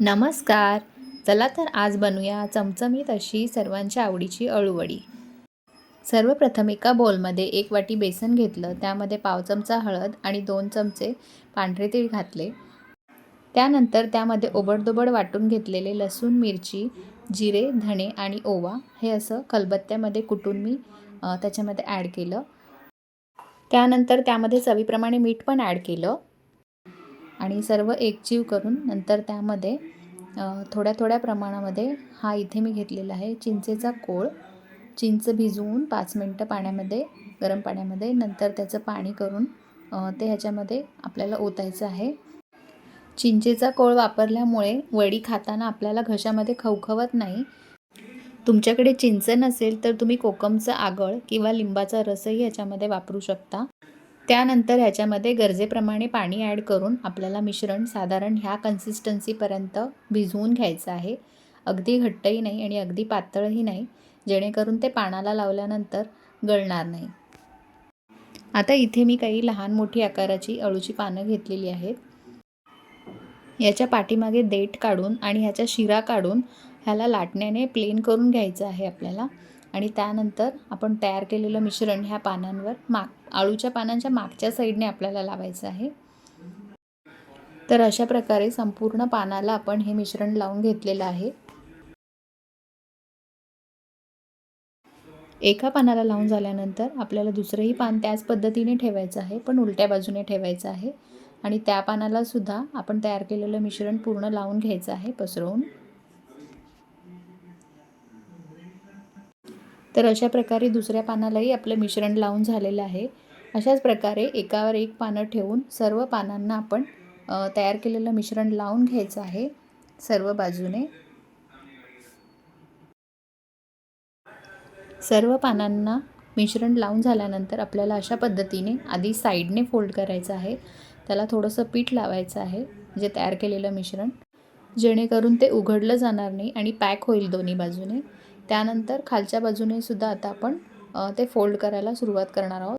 नमस्कार. चला तर आज बनवूया चमचमीत अशी सर्वांच्या आवडीची अळूवडी. सर्वप्रथम एका बोलमध्ये एक वाटी बेसन घेतलं त्यामध्ये पाव चमचा हळद आणि दोन चमचे पांढरे तीळ घातले. त्यानंतर त्यामध्ये ओबडदोबड वाटून घेतलेले लसूण मिरची जिरे धणे आणि ओवा हे असं खलबत्त्यामध्ये कुटून मी त्याच्यामध्ये ॲड केलं. त्यानंतर त्यामध्ये चवीप्रमाणे मीठ पण ॲड केलं. आणि सर्व एकजीव करून नंतर त्यामध्ये थोड्या थोड्या प्रमाणामध्ये हा इथे मी घेतलेला आहे. चिंचेचा कोळ चिंच भिजवून पाच मिनटं पाण्यामध्ये गरम पाण्यामध्ये नंतर त्याचं पाणी करून ते ह्याच्यामध्ये आपल्याला ओतायचं आहे. चिंचेचा कोळ वापरल्यामुळे वडी खाताना आपल्याला घशामध्ये खवखवत नाही. तुमच्याकडे चिंच नसेल तर तुम्ही कोकमचं आगळ किंवा लिंबाचा रसही ह्याच्यामध्ये वापरू शकता. त्यानंतर ह्याच्यामध्ये गरजेप्रमाणे पाणी ॲड करून आपल्याला मिश्रण साधारण ह्या कन्सिस्टन्सीपर्यंत भिजवून घ्यायचं आहे. अगदी घट्टही नाही आणि अगदी पातळही नाही जेणेकरून ते पानाला लावल्यानंतर गळणार नाही. आता इथे मी काही लहान मोठी आकाराची अळूची पानं घेतलेली आहेत. याच्या पाठीमागे देठ काढून आणि ह्याच्या शिरा काढून ह्याला लाटण्याने प्लेन करून घ्यायचं आहे आपल्याला. आणि त्यानंतर आपण तयार केलेलं मिश्रण ह्या पानांवर माग आळूच्या पानांच्या मागच्या साईडने आपल्याला लावायचं आहे. तर अशा प्रकारे संपूर्ण पानाला आपण हे मिश्रण लावून घेतलेलं आहे. एका पानाला लावून झाल्यानंतर आपल्याला दुसरंही पान त्याच पद्धतीने ठेवायचं आहे पण उलट्या बाजूने ठेवायचं आहे. आणि त्या पानाला सुद्धा आपण तयार केलेलं मिश्रण पूर्ण लावून घ्यायचं आहे पसरवून. तर अशा प्रकारे दुसऱ्या पानालाही आपलं मिश्रण लावून झालेलं आहे. अशाच प्रकारे एकावर एक पानं ठेवून सर्व पानांना आपण तयार केलेलं मिश्रण लावून घ्यायचं आहे. सर्व बाजूने. सर्व पानांना मिश्रण लावून झाल्यानंतर आपल्याला अशा पद्धतीने आधी साईडने फोल्ड करायचं आहे. त्याला थोडंसं पीठ लावायचं आहे जे तयार केलेलं मिश्रण. जेणेकरून ते उघडलं जाणार नाही आणि पॅक होईल दोन्ही बाजूने. त्यानंतर खालच्या बाजूने सुद्धा आता आपण ते फोल्ड करायला सुरुवात करणार आहोत.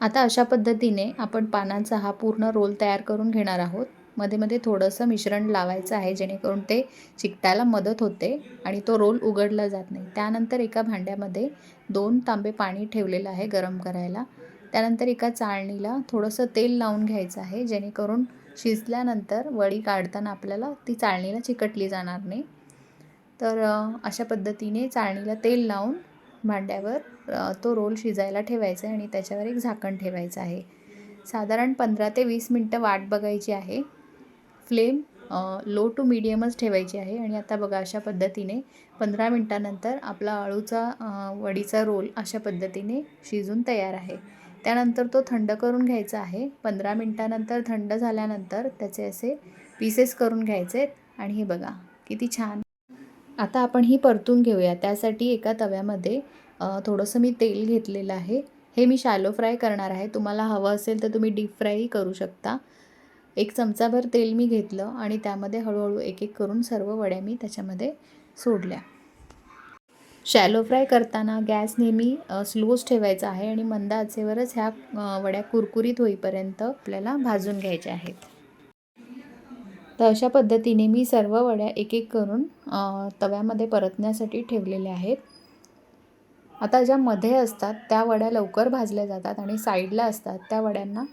आता अशा पद्धतीने आपण पानांचा हा पूर्ण रोल तयार करून घेणार आहोत. मध्ये मध्ये थोडंसं मिश्रण लावायचं आहे जेणेकरून ते चिकटायला मदत होते आणि तो रोल उघडला जात नाही. त्यानंतर एका भांड्यामध्ये दोन तांबे पाणी ठेवलेलं आहे गरम करायला. त्यानंतर एका चाळणीला थोडंसं तेल लावून घ्यायचं आहे जेणेकरून शिजल्यानंतर वडी काढताना आपल्याला ती चाळणीला चिकटली जाणार नाही. तर अशा पद्धतीने चाळणीला तेल लावून भांड्यावर तो रोल शिजायला ठेवायचा आहे आणि त्याच्यावर एक झाकण ठेवायचं आहे. साधारण पंधरा ते वीस मिनटं वाट बघायची आहे. फ्लेम लो टू मीडियमच ठेवायची आहे आणि आता बघा अशा पद्धतीने पंधरा मिनटानंतर आपला अळूचा वडीचा रोल अशा पद्धतीने शिजून तयार आहे. त्यानंतर तो थंड करून घ्यायचा आहे. पंधरा मिनटानंतर थंड झाल्यानंतर त्याचे असे पीसेस करून घ्यायचे आहेत. आणि हे बघा किती छान आता आपण ही परतून घेऊया. त्यासाठी एका तव्यामध्ये थोडंसं मी तेल घेतलेलं आहे. हे मी शॅलो फ्राय करणार आहे. तुम्हाला हवं असेल तर तुम्ही डीप फ्रायही करू शकता. एक चमचाभर तेल मी घेतलं आणि त्यामध्ये हळूहळू एक एक करून सर्व वड्या मी त्याच्यामध्ये सोडल्या. शॅलो फ्राय करताना गॅस नेहमी स्लोच ठेवायचा आहे आणि मंद आचेवरच ह्या वड्या कुरकुरीत होईपर्यंत आपल्याला भाजून घ्यायच्या आहेत. तर अशा पद्धतीने मी सर्व वड्या एक एक करून तव्यामध्ये परतण्यासाठी ठेवलेल्या आहेत. आता ज्या मध्ये असतात त्या वड्या लवकर भाजल्या जातात आणि साईडला असतात त्या वड्यांना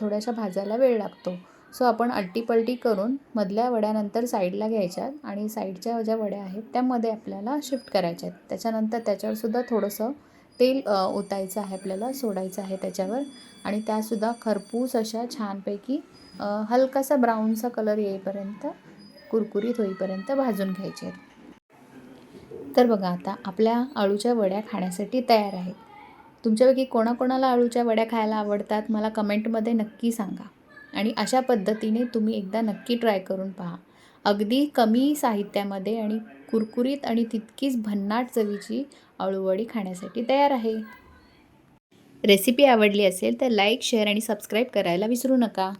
थोड्याशा भाजायला वेळ लागतो. सो आपण अट्टीपलटी करून मधल्या वड्यानंतर साईडला घ्यायच्यात आणि साईडच्या ज्या वड्या आहेत त्यामध्ये आपल्याला शिफ्ट करायच्या आहेत त्याच्यानंतर त्याच्यावरसुद्धा थोडंसं तेल ओतायचं आहे आपल्याला सोडायचं आहे त्याच्यावर आणि त्यासुद्धा खरपूस अशा छानपैकी हलकासा ब्राऊनचा कलर येईपर्यंत कुरकुरीत होईपर्यंत भाजून घ्यायचे. आहेत तर बघा आता आपल्या आळूच्या वड्या खाण्यासाठी तयार आहेत. तुमच्यापैकी कोणाकोणाला आळूच्या वड्या खायला आवडतात मला कमेंटमध्ये नक्की सांगा. आणि अशा पद्धतीने तुम्ही एकदा नक्की ट्राय करून पहा. अगदी कमी साहित्यामध्ये आणि कुरकुरीत आणि तितकीच भन्नाट चवीची आळूवडी खाण्यासाठी तयार आहे. रेसिपी आवडली असेल तर लाईक शेअर आणि सबस्क्राईब करायला विसरू नका.